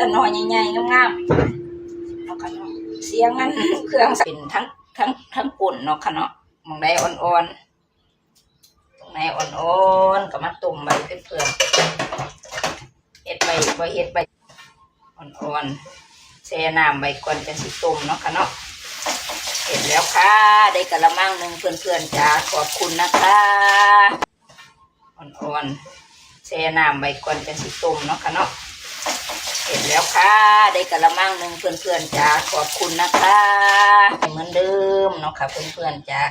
ตะนอยใหญ่ๆงามๆเนาะค่ะเนาะเสียงนั้นเครื่องเป็นทั้งทั้งทั้งปุ่นเนาะค่ะเนาะมองใดอ่อนๆตรงไหนอ่อนๆก็มาตุ่มใบเพื่อนๆเฮ็ดใบบ่เฮ็ดใบอ่อนๆแช่น้ำใบก่อนจังสิตุ่มเนาะค่ะเนาะเสร็จแล้วค่ะ ได้กะละมังหนึ่งเพื่อนๆจ้าขอบคุณนะคะอ่อนๆแช่น้ำใบก่อนจังสิตุ่มเนาะค่ะเนาะ เสร็จแล้วค่ะ ได้กะละมังหนึ่งเพื่อนๆจ้าขอบคุณนะคะเหมือนเดิมเนาะค่ะเพื่อนๆจ้า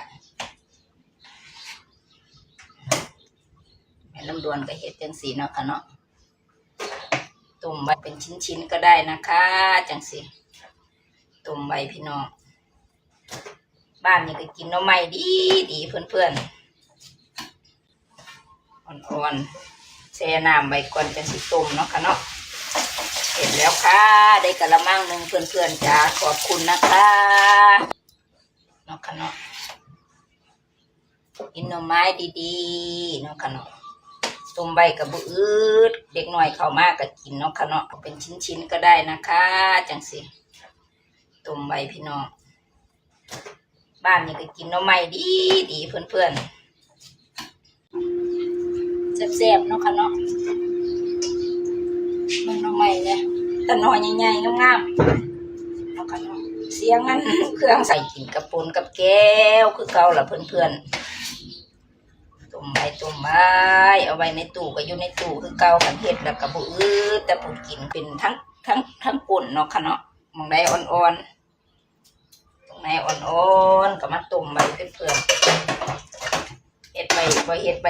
แม่ลำดวนก็เห็ดจังสีเนาะค่ะเนาะตุ่มใบเป็นชิ้นๆก็ได้นะคะจังสีตุ่มใบพี่น้องบ้านนี้ก็กินหน่อไม้ดีดีเพื่อนๆอ่อนๆแช่น้ำใบก่อนจังสิตุ่มเนาะค่ะเนาะ เสร็จแล้วค่ะ ได้กะละมังหนึ่งเพื่อนๆจ้าขอบคุณนะคะเนาะค่ะเนาะกินหน่อไม้ดีๆเนาะค่ะเนาะต้มใบกับบุอืดเด็กหน่อยเข้ามากก็กินเนาะค่ะเนาะเป็นชิ้นๆก็ได้นะคะจังสิต้มใบพี่น้องบ้านนี้ก็กินหน่อไม้ดีดีๆเพื่อนๆแซ่บๆเนาะค่ะเนาะ มันทำไมเนี่ยตะนอยใหญ่ๆงามๆเอากันเนาะเสียงนั้นเครื่องใส่กินกับปนกับแก้วคือเก่าละเพื่อนๆตุ่มใบตุ่มใบเอาไว้ในตู้ก็อยู่ในตู้คือเก่ากันเฮ็ดแล้วก็บ่อื้อแต่ผมกินเป็นทั้งทั้งทั้งป่นเนาะค่ะเนาะมองใดอ่อนๆตรงไหนอ่อนๆก็มาตุ่มใบเพื่อนๆเฮ็ดใบบ่เฮ็ดใบ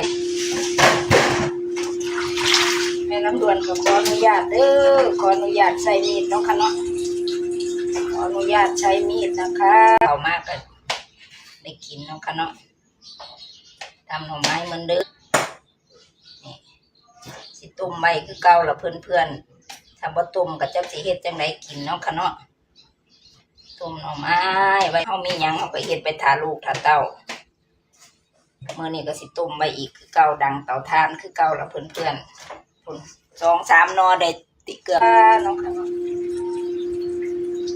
แม่น้ำดวนก็ขออนุญาตเด้อขออนุญาตใช้มีดเนาะค่ะเนาะขออนุญาตใช้มีดนะคะเอามากก็ได้กินเนาะค่ะเนาะทำหน่อไม้เหมือนเดิมนี่สิตุ่มใบคือเก่าละเพื่อนๆถ้าบ่ตุ่มก็จะสิเฮ็ดจังไดกินเนาะค่ะเนาะตุ่มหน่อไม้ไว้เฮามียังเฮาก็เฮ็ดไปทาลูกทาเต้าเมื้อนี้ก็สิตุ่มใบอีกคือเก่าดังเตาถ่านคือเก่าละเพื่อนๆพุ่อน สองสามนอได้ติเกือบน้องค่ะน้อง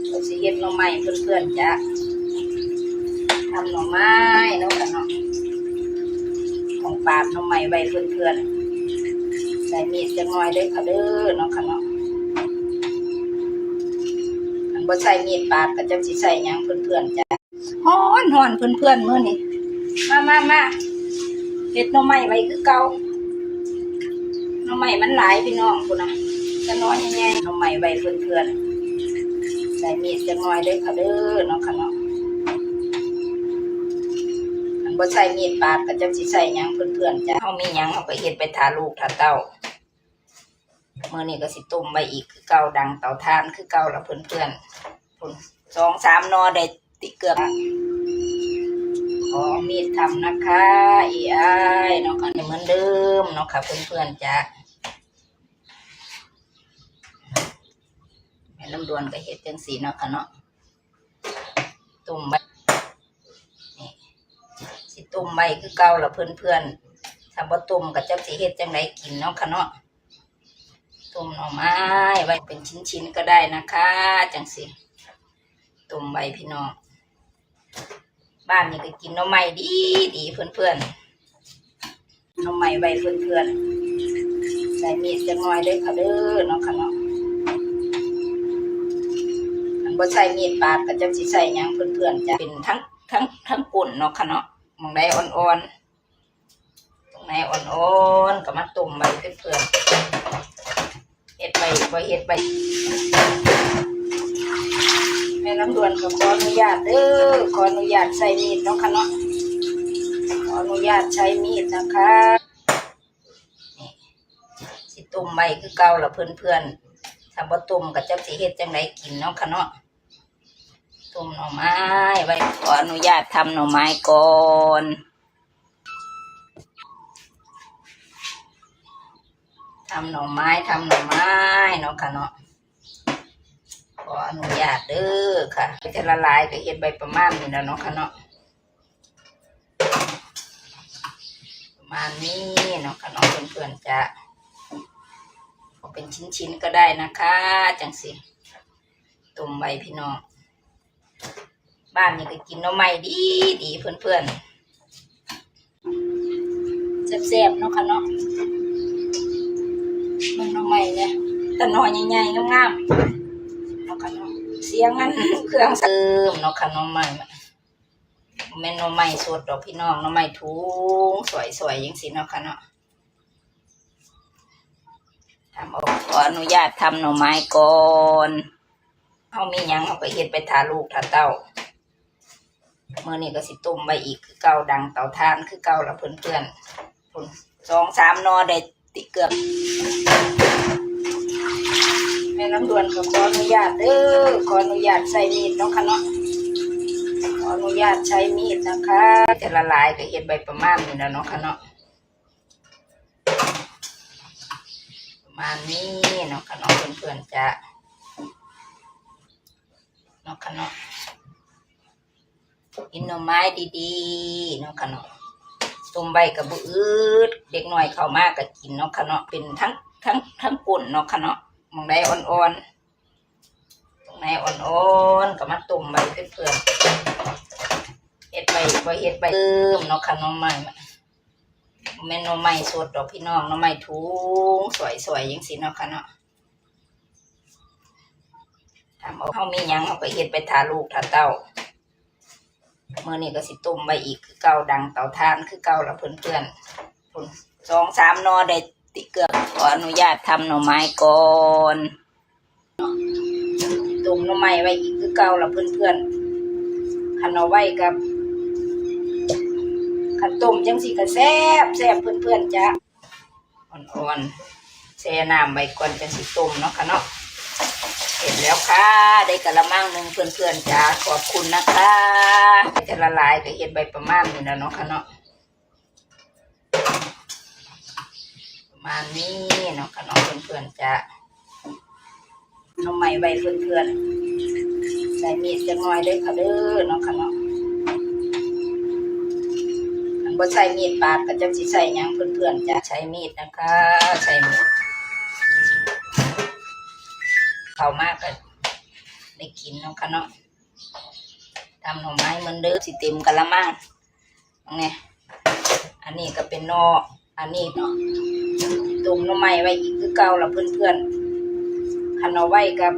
เราสิเฮ็ดหน่อไม้เพื่อนๆจ้ะทำหน่อไม้น้องค่ะน้องของปาดหน่อไม้ไว้เพื่อนๆใส่มีดจังหน่อยด้อค่ะเด้อน้องค่ะน้องอันบ่ใส่มีดปาดก็จะสิใส่หยังเพื่อนๆจ้ะฮ้อนฮ้อนเพื่อนๆมื้อนี้มามามาเฮ็ดหน่อไม้ไว้คือเก่า น้องใหม่มันหลายพี่น้องคุณนะจะน้อยแง่ๆน้องใหม่ใบเพื่อนๆใส่มีดจะน้อยเด้อค่ะเด้อน้องค่ะเนาะอันบ่ใส่มีดปาดก็จะสิใส่ยังเพื่อนๆจ้ะเฮามียังเฮาก็เฮ็ดไปทาลูกทาเต้ามื้อนี้ก็สิต้มไว้อีกคือเก่าดังเตาถ่านคือเก่าละเพื่อนๆพุ่นสองสามนอได้ติเกือบ ขอมีดทำนะคะอีอ้ายเนาะค่ะเหมือนเดิมเนาะค่ะเพื่อนๆจ้ะแม่ลำดวนก็เฮ็ดจังสีเนาะค่ะเนาะตุ่มใบนี่สิตุ่มใบคือเก่าละเพื่อนๆถ้าบ่ตุ่มก็จักสิเฮ็ดจังไดกินเนาะค่ะเนาะตุ่มหน่อไม้ไว้เป็นชิ้นๆก็ได้นะคะ จังสิตุ่มใบพี่น้อง บ้านนี้ก็กินหน่อไม้ดีดีเพื่อนๆหน่อไม้ใบเพื่อนๆใส่มีดจังหน่อยเด้อค่ะเด้อเนาะค่ะเนาะอันบ่ใส่มีดปาดก็จะสิใส่ยังเพื่อนๆจะเป็นทั้งทั้งทั้งป่นเนาะค่ะเนาะหมองใดอ่อนๆตรงไหนอ่อนๆก็มาตุ่มใบเพื่อนๆเฮ็ดใบบ่เฮ็ดใบ แม่น้ำดวนก็ขออนุญาตเด้อขออนุญาตใส่มีดเนาะค่ะเนาะขออนุญาตใช้มีดนะคะนี่สิตุ่มใบคือเก่าละเพื่อนๆถ้าบ่ต้มก็จะสิเฮ็ดจังไดกินเนาะค่ะเนาะต้มหน่อไม้ไว้ขออนุญาตทำหน่อไม้ก่อนทำหน่อไม้ทำหน่อไม้เนาะค่ะเนาะ ออนุญาตเด้อค่ะจะละลายก็เฮ็ดใบประมาณนี้แล้วเนาะค่ะเนาะประมาณนี้เนาะค่ะเนาะเพื่อนๆจะเอาเป็นชิ้นๆก็ได้นะคะ จังสิตุ่มใบพี่น้องบ้านนี่ก็กินน้ำไม้ดีดีเพื่อนๆแซ่บๆเนาะค่ะเนาะมันน้ำไม้เนี่ยแต่หน่อยใหญ่ๆงามๆ นาะค่ะเนาะเสียงอันเครื่องเสริมเนาะค่ะหน้ำไม้แม่นหน้ำไม้สดดอกพี่น้องหน้ำไม้ทุงสวยๆอย่งสิเนาะค่ะเนาะทำเอาขออนุญาตทำหน่อไม้ก่อนเขามียังเขาก็เฮ็ดไปทาลูกทาเต้าเมื่อนี้ก็สิต้มไปอีกคือเก่าดังเต่าทานคือเก่าละเพื่อนๆพุ่อนสองสามนอได้ติเกือบ ม่น้ำดวนก็ขออนุญาตเด้อขออนุญาตใส่มีดเนาะค่ะเนาะขออนุญาตใช้มีดนะคะจะละลายก็เฮ็ดใบประมาณนี้แล้วเนาะค่ะเนาะประมาณนี้เนาะค่ะเน้องเพื่อนๆจะเนาะค่ะเนาะกินหน่อไม้ดีๆเนาะค่ะเนาะต้มใบกับบุอืดเด็กหน่อยเข้ามากก็กินเนาะค่ะเนาะเป็นทั้งทั้งทั้งปุ่นเนาะค่ะเนาะ มองได้อ่อนๆตรงไหนอ่อนๆก็มาต้มใบเพื่อนๆเฮ็ดใบใบเฮ็ดใบเติมเนาะค่ะน้องใหม่แม่นหน่อไม้สดดอกพี่น้องน่อไม้ทุงสวยๆอย่งสิเนาะค่ะเนาะทำเอาเขามียังเขาก็เฮ็ดไปทาลูกทาเต้าเมื่อนี้ก็สิต้มไปอีกคือเก่าดังเตาทานคือเก่าละเพื่อนๆพุ่นสองสามนอได้ ติเกือขออนุญาตทำหน่อไม้ก่อนต้มหน่อไม้ไว้อีกคือเก่าละเพื่อนๆคันเอาไว้กับขันต้มจังสิก็แซ่บแซ่บเพื่อนๆจ้ะอ่อนๆแช่น้ำใบก่อนจังสิต้มเนาะค่ะเนาะเสร็จแล้วค่ะ ได้กะละมังหนึ่งเพื่อนๆจ้าขอบคุณนะคะ จะละลายก็เห็ดใบประมาณนี้แล้วเนาะค่ะเนาะ มาณนี้เนาะค่ะเนาะเพื่อนๆจ้าน้องใหม่ใบเพื่อนๆใส่มีดจังหน่อยเด้อค่ะเด้อเนาะค่ะเนาะอันบ่ใช้มีดปาดก็จะสิใส่ยังเพื่อนๆจะใช้มีดนะคะ ใช้มีดเข้ามากก็ได้กินเนาะค่ะเนาะทำหน่อไม้เหมือนเดิมสิเต็มกะละมังไงอันนี้ก็เป็นนออันนี้เนาะ ตุ่มหน่อไม้ไว้อีกคือเก่าละเพื่อนๆคันเอาไว้กับ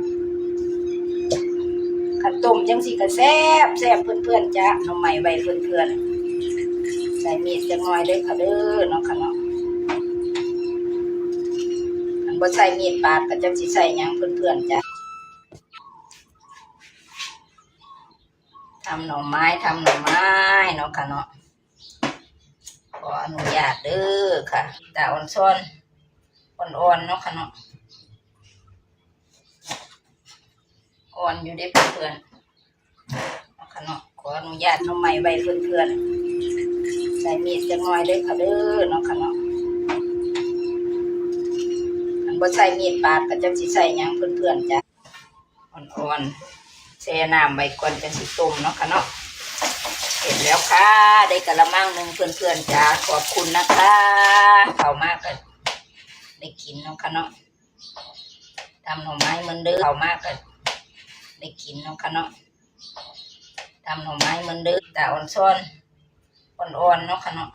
คันต้มจังสิก็แซบแซบเพื่อนๆจ้ะน่อไม้ไว้เพื่อนๆใส่มีดจังหน่อยเด้อค่ะเด้อเนาะค่ะเนาะอันบ่ใส่มีดปาดก็จะสิใส่ยังเพื่อนๆจ้ะทำหน่อไม้ทำหน่อไม้เนาะค่ะเนาะ ออนุญาตเด้อค่ะตาอ่อนซ้อนอ่อนๆเนาะค่ะเนาะอ่อนอยู่ได้เพื่อนเนาะค่ะเนาะขออนุญาตหน่อไม้ไว้เพื่อนๆใส่มีดจังหน่อยเด้อค่ะเด้อเนาะค่ะเนาะอันบ่ใส่มีดปาดก็จะสิใส่ยังเพื่อนๆจ้ะอ่อนๆแช่น้ำใบก่อนจังสิต้มเนาะค่ะเนาะ เสร็จแล้วค่ะ ได้กะละมังหนึ่งเพื่อนๆจ้าขอบคุณนะคะเข้ามากก็ได้กินเนาะค่ะเนาะทำหน่อไม้เหมือนเดิมเข้ามากก็ได้กินเนาะค่ะเนาะทำหน่อไม้เหมือนเดิมแต่อ่อนซ้อนอ่อนๆเนาะค่ะเนาะ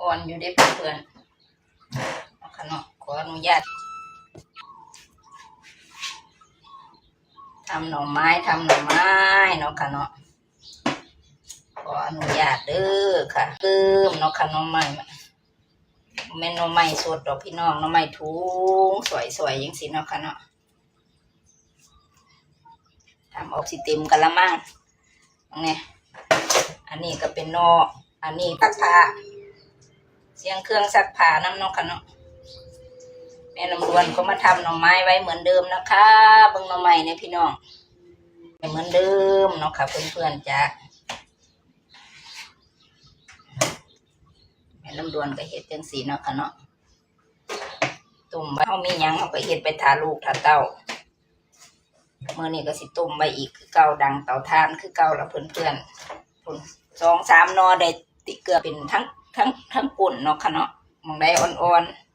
อ่อนอยู่ได้เพื่อนๆเนาะค่ะเนาะขออนุญาต ทำหน่อไม้ทำหน่อไม้เนาะค่ะเนาะขออนุญาตเด้อค่ะเติมเนาะค่ะหน่อไม้แม่นหน่อไม้สดดอกพี่น้องหน่อไม้ทุงสวยๆอย่างสิเนาะค่ะเนาะทำออกสิเต็มกะละมังไงอันนี้ก็เป็นนออันนี้ซักผ้าเสียงเครื่องซักผ้าน้ำเนอกค่ะเนาะ แม่น้ำรวนก็มาทำหน่อไม้ไว้เหมือนเดิมนะคะเบิ่งหน่อไม้เนี่ยพี่น้องเหมือนเดิมเนาะค่ะเพื่อนๆจ้ะแม่น้ำรวนก็เฮ็ดจังสีเนาะค่ะเนาะตุ่มไว้เขามียังเขาก็เฮ็ดไปทาลูกทาเต้าเมื่อนี้ก็สิต้มไปอีกคือเก่าดังเต่าทานคือเก่าละเพื่อนๆพุ่นสองสามนอได้ติเกลือเป็นทั้งทั้งทั้งปุ่นเนาะค่ะเนาะมองได้อ่อนๆ